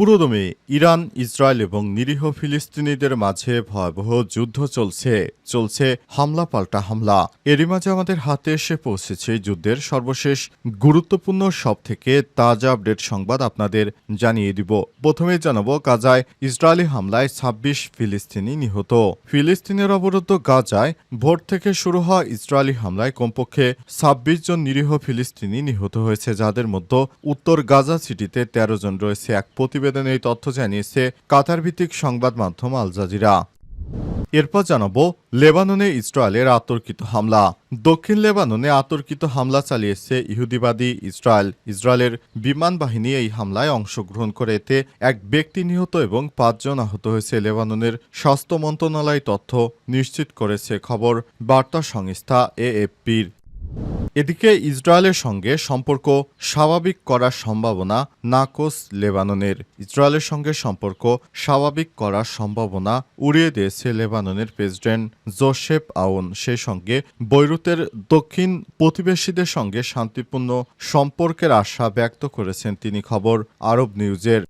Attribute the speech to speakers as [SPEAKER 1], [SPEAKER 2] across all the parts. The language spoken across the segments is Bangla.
[SPEAKER 1] পুরোদমে ইরান, ইসরায়েল এবং নিরীহ ফিলিস্তিনিদের মাঝে ভয়াবহ যুদ্ধ চলছে। চলছে হামলা পাল্টা হামলা। এরই মাঝে আমাদের হাতে এসে পৌঁছেছে যুদ্ধের সর্বশেষ গুরুত্বপূর্ণ সব থেকে তাজা আপডেট সংবাদ আপনাদের জানিয়ে দিব। প্রথমে জানাব গাজায় ইসরায়েলি হামলায় ২৬ ফিলিস্তিনি নিহত। ফিলিস্তিনের অবরুদ্ধ গাজায় ভোর থেকে শুরু হওয়া ইসরায়েলি হামলায় কমপক্ষে ২৬ জন নিরীহ ফিলিস্তিনি নিহত হয়েছে, যাদের মধ্যে উত্তর গাজা সিটিতে ১৩ জন রয়েছে। এক প্রতিবেদনে এই তথ্য জানিয়েছে কাতার ভিত্তিক সংবাদ মাধ্যম আল জাজিরা। এরপর জানাব, লেবাননে ইসরায়েলের আতর্কিত হামলা। দক্ষিণ লেবাননে আতর্কিত হামলা চালিয়েছে ইহুদিবাদী ইসরায়েল। ইসরায়েলের বিমান বাহিনী এই হামলায় অংশগ্রহণ করে এতে এক ব্যক্তি নিহত এবং পাঁচজন আহত হয়েছে। লেবাননের স্বাস্থ্য মন্ত্রণালয় তথ্য নিশ্চিত করেছে খবর বার্তা সংস্থা এএফপির। এদিকে ইসরায়েলের সঙ্গে সম্পর্ক স্বাভাবিক করার সম্ভাবনা নাকোস লেবাননের। ইসরায়েলের সঙ্গে সম্পর্ক স্বাভাবিক করার সম্ভাবনা উড়িয়ে দিয়েছে লেবাননের প্রেসিডেন্ট জোসেফ আউন। সেই সঙ্গে বৈরুতের দক্ষিণ প্রতিবেশীদের সঙ্গে শান্তিপূর্ণ সম্পর্কের আশা ব্যক্ত করেছেন তিনি খবর আরব নিউজের।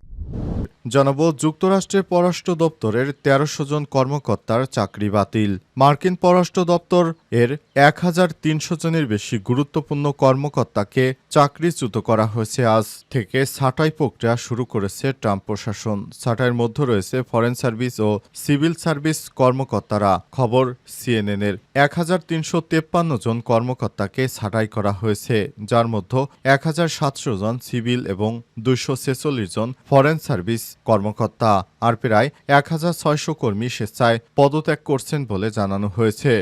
[SPEAKER 1] জানাব যুক্তরাষ্ট্রের পররাষ্ট্র দপ্তরের তেরোশো জন কর্মকর্তার চাকরি বাতিল। মার্কিন পররাষ্ট্র দপ্তর এর এক হাজার তিনশো জনের বেশি গুরুত্বপূর্ণ কর্মকর্তাকে চাকরিচ্যুত করা হয়েছে আজ থেকে ছাঁটাই প্রক্রিয়া শুরু করেছে ট্রাম্প প্রশাসন। ছাঁটাইয়ের মধ্যে রয়েছে ফরেন সার্ভিস ও সিভিল সার্ভিস কর্মকর্তারা। খবর সিএনএনের এক হাজার তিনশো তেপ্পান্ন জন কর্মকর্তাকে ছাঁটাই করা হয়েছে, যার মধ্যে এক হাজার সাতশো জন সিভিল এবং দুইশো ছেচল্লিশ জন ফরেন সার্ভিস কর্মকর্তা আর প্রায় এক হাজার ছয়শো কর্মী স্বেচ্ছায় পদত্যাগ করছেন বলে জানানো হয়েছে।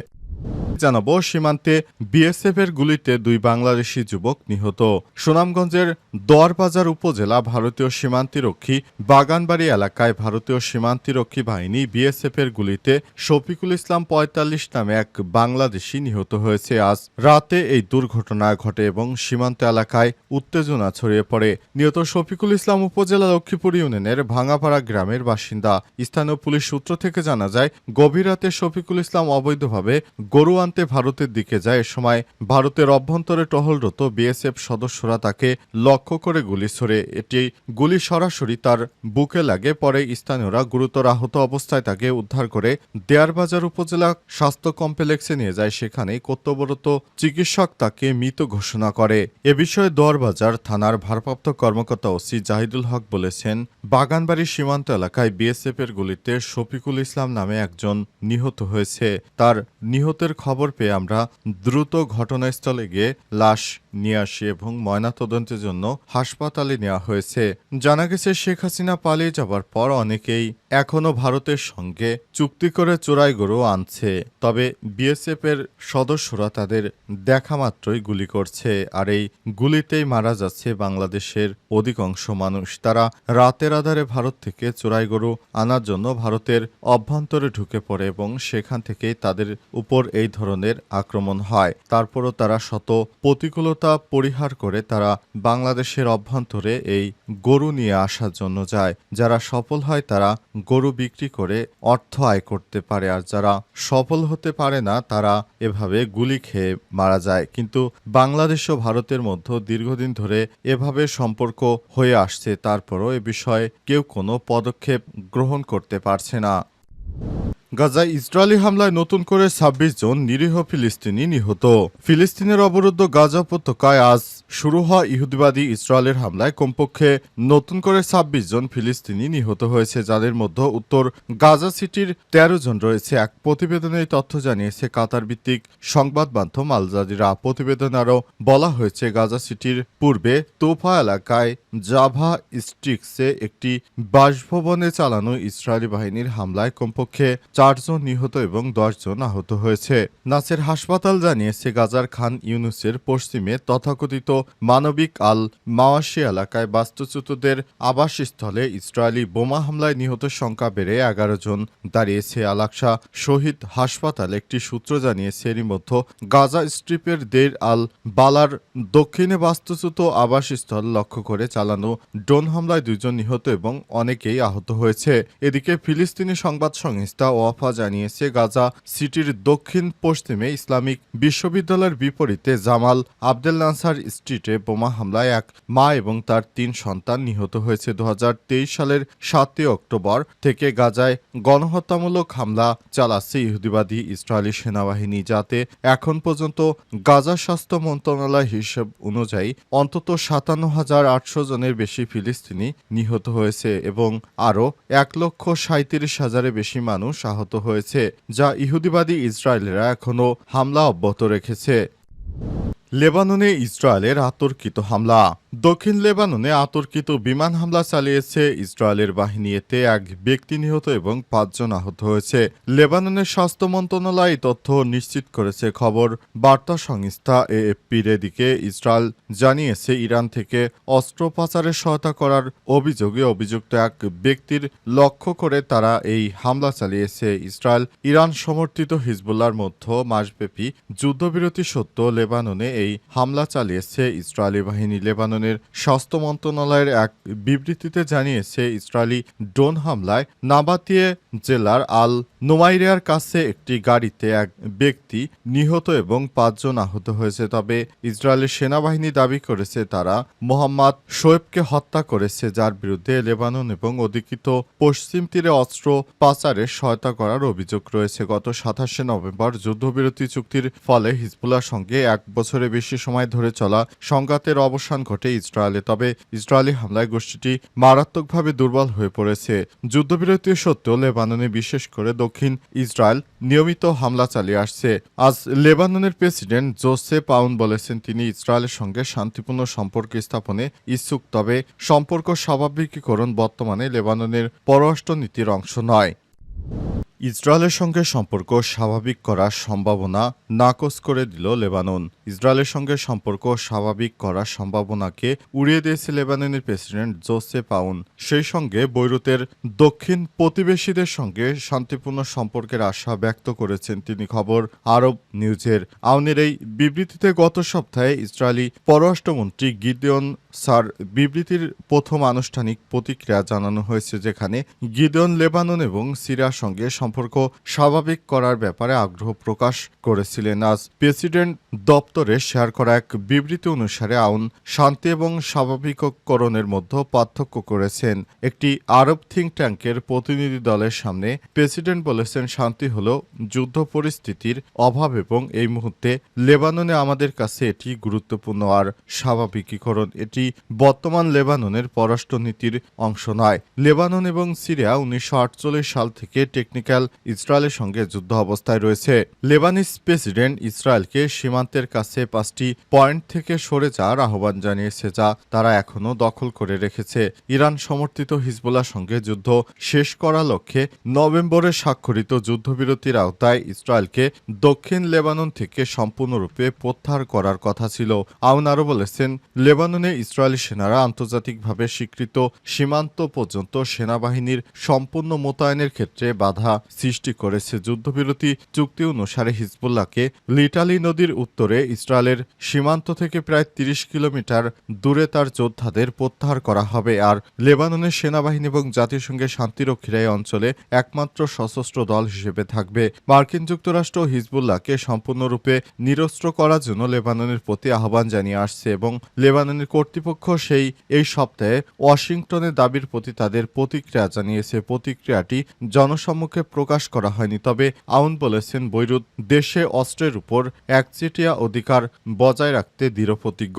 [SPEAKER 1] জানাব, সীমান্তে বিএসএফ এর গুলিতে দুই বাংলাদেশি যুবক নিহত। সুনামগঞ্জের দোয়ারবাজার উপজেলা ভারতীয় সীমান্তিরক্ষী বাগানবাড়ি এলাকায় ভারতীয় সীমান্তিরক্ষী বাহিনী বিএসএফ এর গুলিতে শফিকুল ইসলাম পঁয়তাল্লিশ নামে এক বাংলাদেশি নিহত হয়েছে। আজ রাতে এই দুর্ঘটনা ঘটে এবং সীমান্ত এলাকায় উত্তেজনা ছড়িয়ে পড়ে। নিহত শফিকুল ইসলাম উপজেলা লক্ষ্মীপুর ইউনিয়নের ভাঙাপাড়া গ্রামের বাসিন্দা। স্থানীয় পুলিশ সূত্র থেকে জানা যায়, গভীর রাতে শফিকুল ইসলাম অবৈধভাবে গরু আনতে ভারতের দিকে যায়, এ সময় ভারতের অভ্যন্তরে টহলরত বিএসএফ সদস্যরা তাকে লক্ষ্য করে গুলি ছোড়ে। এটি গুলি সরাসরি তার বুকে লাগে, পরে স্থানীয়রা গুরুতর আহত অবস্থায় তাকে উদ্ধার করে দেয়ারবাজার উপজেলা স্বাস্থ্য কমপ্লেক্সে নিয়ে যায়। সেখানে কর্তব্যরত চিকিৎসক তাকে মৃত ঘোষণা করে। এ বিষয়ে দোয়ারবাজার থানার ভারপ্রাপ্ত কর্মকর্তা ওসি জাহিদুল হক বলেছেন, বাগানবাড়ি সীমান্ত এলাকায় বিএসএফ এর গুলিতে শফিকুল ইসলাম নামে একজন নিহত হয়েছে। তার নিহতের খবর পেয়ে আমরা দ্রুত ঘটনাস্থলে গিয়ে লাশ নিয়ে আসি এবং ময়নাতদন্তের জন্য হাসপাতালে নেওয়া হয়েছে। জানা গেছে, শেখ হাসিনা পালিয়ে যাবার পর অনেকেই এখনও ভারতের সঙ্গে চুক্তি করে চোরাই গরু আনছে। তবে বিএসএফ এর সদস্যরা তাদের দেখা মাত্রই গুলি করছে আর এই গুলিতেই মারা যাচ্ছে বাংলাদেশের অধিকাংশ মানুষ। তারা রাতের আধারে ভারত থেকে চোরাই গরু আনার জন্য ভারতের অভ্যন্তরে ঢুকে পড়ে এবং সেখান থেকেই তাদের উপর এই ধরনের আক্রমণ হয়। তারপরও তারা শত প্রতিকূলতা পরিহার করে তারা বাংলাদেশের অভ্যন্তরে এই গরু নিয়ে আসার জন্য যায়। যারা সফল হয়, তারা গরু বিক্রি করে অর্থ আয় করতে পারে। আর যারা সফল হতে পারে না, তারা এভাবে গুলি খেয়ে মারা যায়। কিন্তু বাংলাদেশ ও ভারতের মধ্যে দীর্ঘদিন ধরে এভাবে সম্পর্ক হয়ে আসছে। তারপরও এ বিষয়ে কেউ কোনো পদক্ষেপ গ্রহণ করতে পারছে না। গাজায় ইসরায়েলি হামলায় নতুন করে ২৬ জন নিরীহ ফিলিস্তিনি নিহত। ফিলিস্তিনের অবরুদ্ধ গাজা উপত্যকায় আজ শুরু হওয়া ইহুদিবাদী ইসরায়েলের হামলায় কমপক্ষে নতুন করে ২৬ জন ফিলিস্তিনি নিহত হয়েছে, যাদের মধ্যে উত্তর গাজা সিটির ১৩ জন রয়েছে। এক প্রতিবেদনে তথ্য জানিয়েছে কাতার ভিত্তিক সংবাদ মাধ্যম আল জাজিরা। প্রতিবেদনে আরও বলা হয়েছে, গাজা সিটির পূর্বে তোফা এলাকায় জাভা স্ট্রিক্সে একটি বাসভবনে চালানো ইসরায়েলি বাহিনীর হামলায় কমপক্ষে চারজন নিহত এবং দশজন আহত হয়েছে। নাসের হাসপাতাল জানিয়েছে, গাজার খান ইউনুসের পশ্চিমে তথাকথিত মানবিক আল মাওয়াশি এলাকায় বাস্তুচ্যুতদের আবাসস্থলে ইসরায়েলি বোমা হামলায় নিহত সংখ্যা বেড়ে এগারো জন। দাঁড়িয়েছে আলাকসা শহীদ হাসপাতাল, একটি সূত্র জানিয়েছে, এরই মধ্যে গাজা স্ট্রিপের দের আল বালার দক্ষিণে বাস্তুচ্যুত আবাসস্থল লক্ষ্য করে চালানো ড্রোন হামলায় দুজন নিহত এবং অনেকেই আহত হয়েছে। এদিকে ফিলিস্তিনি সংবাদ সংস্থা ও ওয়াফা জানিয়েছে, গাজা সিটির দক্ষিণ পশ্চিমে ইসলামিক বিশ্ববিদ্যালয়ের বিপরীতে জামাল আবদেল নাসার স্ট্রিটে বোমা হামলায় এক মা এবং তার তিন সন্তান নিহত হয়েছে। দু সালের সাতই অক্টোবর থেকে গাজায় গণহত্যামূলক হামলা চালাচ্ছে ইহুদিবাদী ইসরায়েলি সেনাবাহিনী, যাতে এখন পর্যন্ত গাজা স্বাস্থ্য মন্ত্রণালয় হিসেব অনুযায়ী অন্তত সাতান্ন হাজার আটশো জনের বেশি ফিলিস্তিনি নিহত হয়েছে এবং আরও এক লক্ষ সাঁত্রিশ হাজারের বেশি মানুষ আহত হয়েছে যা ইহুদিবাদী ইসরায়েলরা এখনও হামলা অব্যাহত রেখেছে। লেবাননে ইসরায়েলের আতর্কিত হামলা। দক্ষিণ লেবাননে আতর্কিত বিমান হামলা চালিয়েছে ইসরায়েলের বাহিনী। এতে এক ব্যক্তি নিহত এবং পাঁচজন আহত হয়েছে। লেবাননের স্বাস্থ্য মন্ত্রণালয় তথ্য নিশ্চিত করেছে। খবর, বার্তা সংস্থা এএফপির এদিকে ইসরায়েল জানিয়েছে ইরান থেকে অস্ত্র পাচারের সহায়তা করার অভিযোগে অভিযুক্ত এক ব্যক্তির লক্ষ্য করে তারা এই হামলা চালিয়েছে। ইসরায়েল ইরান সমর্থিত হিজবুল্লার মধ্যে মাসব্যাপী যুদ্ধবিরতি সত্য লেবাননে এই হামলা চালিয়েছে ইসরায়েলি বাহিনী। লেবাননের স্বাস্থ্য মন্ত্রণালয়ের এক বিবৃতিতে জানিয়েছে, ইসরায়েলি ড্রোন হামলায় নাবাতিয়ে জেলার আল নোমাইরিয়ার কাছে একটি গাড়িতে এক ব্যক্তি নিহত এবং পাঁচজন আহত হয়েছে। তবে ইসরায়েলের সেনাবাহিনী দাবি করেছে, তারা মোহাম্মদ শোয়েবকে হত্যা করেছে, যার বিরুদ্ধে লেবানন এবং অধিকৃত পশ্চিম তীরে অস্ত্র পাচারের সহায়তা করার অভিযোগ রয়েছে। গত সাতাশে নভেম্বর যুদ্ধবিরতি চুক্তির ফলে হিজবুল্লার সঙ্গে এক বছরের বেশি সময় ধরে চলা সংঘাতের অবসান ঘটে ইসরায়েলে। তবে ইসরায়েলি হামলায় গোষ্ঠীটি মারাত্মকভাবে দুর্বল হয়ে পড়েছে। যুদ্ধবিরতি সত্ত্বেও লেবাননে বিশেষ করে দক্ষিণ ইসরায়েল নিয়মিত হামলা চালিয়ে আসছে। আজ লেবাননের প্রেসিডেন্ট জোসে পাউন বলেছেন, তিনি ইসরায়েলের সঙ্গে শান্তিপূর্ণ সম্পর্ক স্থাপনে ইচ্ছুক, তবে সম্পর্ক স্বাভাবিকীকরণ বর্তমানে লেবাননের পররাষ্ট্রনীতির অংশ নয়। ইসরায়েলের সঙ্গে সম্পর্ক স্বাভাবিক করার সম্ভাবনা নাকচ করে দিল লেবানন। ইসরায়েলের সঙ্গে সম্পর্ক স্বাভাবিক করার সম্ভাবনাকে উড়িয়ে দিয়েছে লেবাননের প্রেসিডেন্ট জোসে পাউন। সেই সঙ্গে বৈরুতের দক্ষিণ প্রতিবেশীদের সঙ্গে শান্তিপূর্ণ সম্পর্কের আশা ব্যক্ত করেছেন তিনি। খবর আরব নিউজের আউনের এই বিবৃতিতে গত সপ্তাহে ইসরায়েলি পররাষ্ট্রমন্ত্রী গিদেয়ন স্যার, বিবৃতির প্রথম আনুষ্ঠানিক প্রতিক্রিয়া জানানো হয়েছে যেখানে গিদেয়ন লেবানন এবং সিরিয়ার সঙ্গে সম্পর্ক স্বাভাবিক করার ব্যাপারে আগ্রহ প্রকাশ করেছিলেন। আজ প্রেসিডেন্ট দপ্তরে শেয়ার করা এক বিবৃতি অনুসারে আউন শান্তি এবং স্বাভাবিককরণের মধ্যে পার্থক্য করেছেন। একটি আরব থিঙ্ক ট্যাঙ্কের প্রতিনিধি দলের সামনে প্রেসিডেন্ট বলেছেন, শান্তি হল যুদ্ধ পরিস্থিতির অভাব এবং এই মুহূর্তে লেবাননে আমাদের কাছে এটি গুরুত্বপূর্ণ আর স্বাভাবিকীকরণ। এটি বর্তমান লেবাননের পররাষ্ট্রনীতির অংশ নয়। লেবানন এবং সিরিয়া উনিশশো আটচল্লিশ সাল থেকে টেকনিক্যাল ইসরায়েলের সঙ্গে যুদ্ধ অবস্থায় রয়েছে। লেবানিস প্রেসিডেন্ট ইসরায়েলকে সীমান্তের কাছে পাঁচটি পয়েন্ট থেকে সরে যাওয়ার আহ্বান জানিয়েছে, যা তারা এখনও দখল করে রেখেছে। ইরান সমর্থিত হিজবুল্লার সঙ্গে যুদ্ধ শেষ করার লক্ষ্যে নভেম্বরে স্বাক্ষরিত যুদ্ধবিরতির আওতায় ইসরায়েলকে দক্ষিণ লেবানন থেকে সম্পূর্ণরূপে প্রত্যাহার করার কথা ছিল। আউন আরও বলেছেন, লেবাননে ইসরায়েলি সেনারা আন্তর্জাতিকভাবে স্বীকৃত সীমান্ত পর্যন্ত সেনাবাহিনীর সম্পূর্ণ মোতায়েনের ক্ষেত্রে বাধা সৃষ্টি করেছে। যুদ্ধবিরতি চুক্তি অনুসারে হিজবুল্লাহকে লিটালি নদীর উত্তরে ইসরায়েলের সীমান্ত থেকে প্রায় তিরিশ কিলোমিটার দূরে তার যোদ্ধাদের প্রত্যাহার করা হবে। আর লেবাননের সেনাবাহিনী এবং জাতিসংঘের শান্তিরক্ষীরা এই অঞ্চলে একমাত্র সশস্ত্র দল হিসেবে থাকবে। মার্কিন যুক্তরাষ্ট্র হিজবুল্লাহকে সম্পূর্ণরূপে নিরস্ত্র করার জন্য লেবাননের প্রতি আহ্বান জানিয়ে আসছে এবং লেবাননের কর্তৃপক্ষ সেই, এই সপ্তাহে ওয়াশিংটনের দাবির প্রতি তাদের প্রতিক্রিয়া জানিয়েছে। প্রতিক্রিয়াটি জনসম্মুখে প্রকাশ করা হয়নি, তবে আউন বলেছেন, বৈরুত দেশে অস্ত্রের উপর একচেটিয়া অধিকার বজায় রাখতে দৃঢ়প্রতিজ্ঞ।